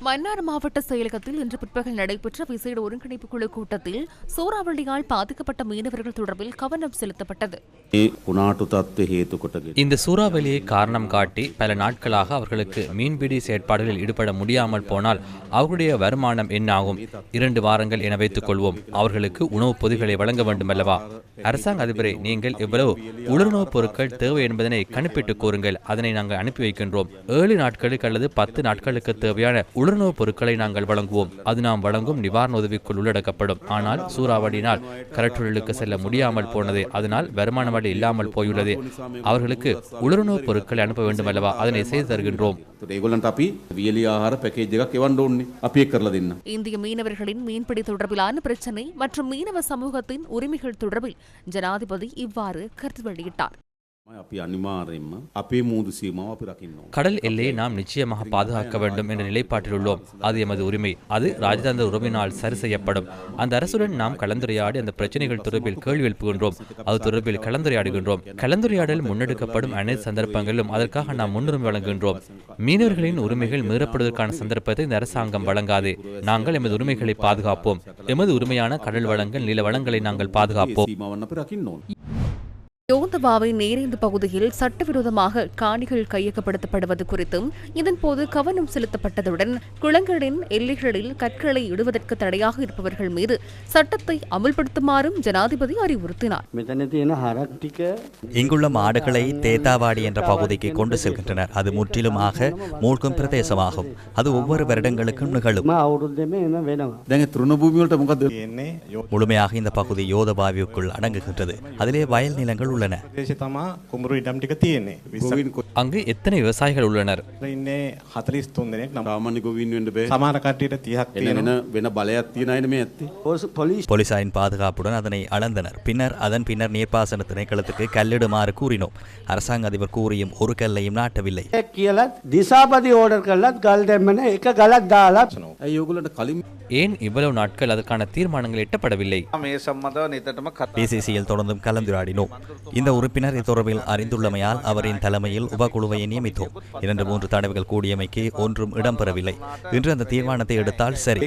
மன்னார் மாவட்ட செயலகத்தில் இன்று பிற்பகல் நடைபெற்ற விசேட ஒருங்கிணைப்பு குழு கூட்டத்தில் சூறாவளியால் பாதிக்கப்பட்ட மீனவர்கள் தொடர்பில் கவனம் செலுத்தப்பட்டது. இந்த சூறாவளியை காரணம் காட்டி பல நாட்களாக அவர்களுக்கு மீன்பிடி செயற்பாடுகளில் ஈடுபட முடியாமல் போனால் அவர்களுடைய வருமானம் என்ன ஆகும் இரண்டு வாரங்கள் என வைத்துக் கொள்வோம். அவர்களுக்கு உணவுப் பொதிகளை வழங்க வேண்டும் அல்லவா அரசாங்க அதிபரை நீங்கள் எவ்வளவு உலர்ணவுப் பொருட்கள் தேவை என்பதனை கணிப்பிட்டு கூறுங்கள். அதனை நாங்கள் அனுப்பி வைக்கின்றோம். ஏழு நாட்களுக்கு அல்லது பத்து நாட்களுக்கு தேவையான உலர் உடனுணவுப் பொருட்களை நாங்கள் வழங்குவோம். அது நாம் வழங்கும் நிவாரண உதவிக்குள் உள்ளடக்கப்படும். ஆனால் சூறாவளியினால் கடற்றொழிலுக்கு செல்ல முடியாமல் போனது அதனால் வருமான வழி இல்லாமல் போயுள்ளது. அவர்களுக்கு உடனுணவுப் பொருட்களை அனுப்ப வேண்டும் அல்லவா அதனை செய்து தருகின்றோம். இந்திய மீனவர்களின் மீன்பிடி தொடர்பிலான பிரச்சினை மற்றும் மீனவ சமூகத்தின் உரிமைகள் தொடர்பில் ஜனாதிபதி இவ்வாறு கருத்து வெளியிட்டார். கடல் எல்லையை நாம் நிச்சயமாக பாதுகாக்க வேண்டும் என்ற நிலைப்பாட்டில் உள்ளோம் அது எமது உரிமை அது ராஜதந்திர உறவினால் சரி செய்யப்படும் அந்த அரசுடன் நாம் கலந்துரையாடி அந்த பிரச்சனைகள் தொடர்பில் கேள்வி எழுப்புகின்றோம் அது தொடர்பில் கலந்துரையாடுகின்றோம் கலந்துரையாடல் முன்னெடுக்கப்படும் அனைத்து சந்தர்ப்பங்களிலும் அதற்காக நாம் முன்னுரிமை வழங்குகின்றோம் மீனவர்களின் உரிமைகள் மீறப்படுவதற்கான சந்தர்ப்பத்தை இந்த அரசாங்கம் வழங்காது நாங்கள் எமது உரிமைகளை பாதுகாப்போம் எமது உரிமையான கடல் வளங்கள் நில வளங்களை நாங்கள் பாதுகாப்போம் சவுந்தவாவை நேரிந்து பகுதியில் சட்டவிரோதமாக காணிகள் கையகப்படுத்தப்படுவது குறித்தும் இதன்போது கவனம் செலுத்தப்பட்டதுடன் குளங்களின் எல்லைகளில் கற்களை இடுவதற்கு தடையாக இருப்பவர்கள் மீது சட்டத்தை அமல்படுத்துமாறும் ஜனாதிபதி அறிவுறுத்தினார். இங்குள்ள மாடுகளை தேத்தாவாடி என்ற பகுதிக்கு கொண்டு செல்கின்றனர். அது முற்றிலுமாக மூழ்கும் பிரதேசமாகும். அது ஒவ்வொரு வருடங்களுக்கும் நிகழும். முழுமையாக இந்த பகுதி யோதபாவிற்குள் அடங்குகின்றது. அதிலே வயல் நிலங்கள் உள்ளன. නැහැ. ප්‍රදේශේ තමයි කුඹුරු ඉඩම් ටික තියෙන්නේ. அங்கு எத்தனை விவசாயிகள் உள்ளனர்? போலீசாரின் பாதுகாப்புடன் அதனை அளந்தனர் பின்னர் அதன் பின்னர் நீர்ப்பாசன திணைக்களத்துக்கு கல்லிடுமாறு கூறினோம் அரசாங்க அதிபர் கூறியும் ஒரு கல்லையும் நாட்டவில்லை திசாபதி ஏன் இவ்வளவு நாட்கள் அதற்கான தீர்மானங்கள் எட்டப்படவில்லை பிசிசியில் தொடர்ந்தும் கலந்துரையாடினோம் இந்த உறுப்பினர் இத்தொடர்பில் அறிந்துள்ளமையால் அவரின் தலைமையில் உப குழுவை நியமித்தோம். இரண்டு மூன்று தடவைகள் கூடியமைக்கு ஒன்றும் இடம்பெறவில்லை. இன்று அந்த தீர்மானத்தை எடுத்தால் சரி.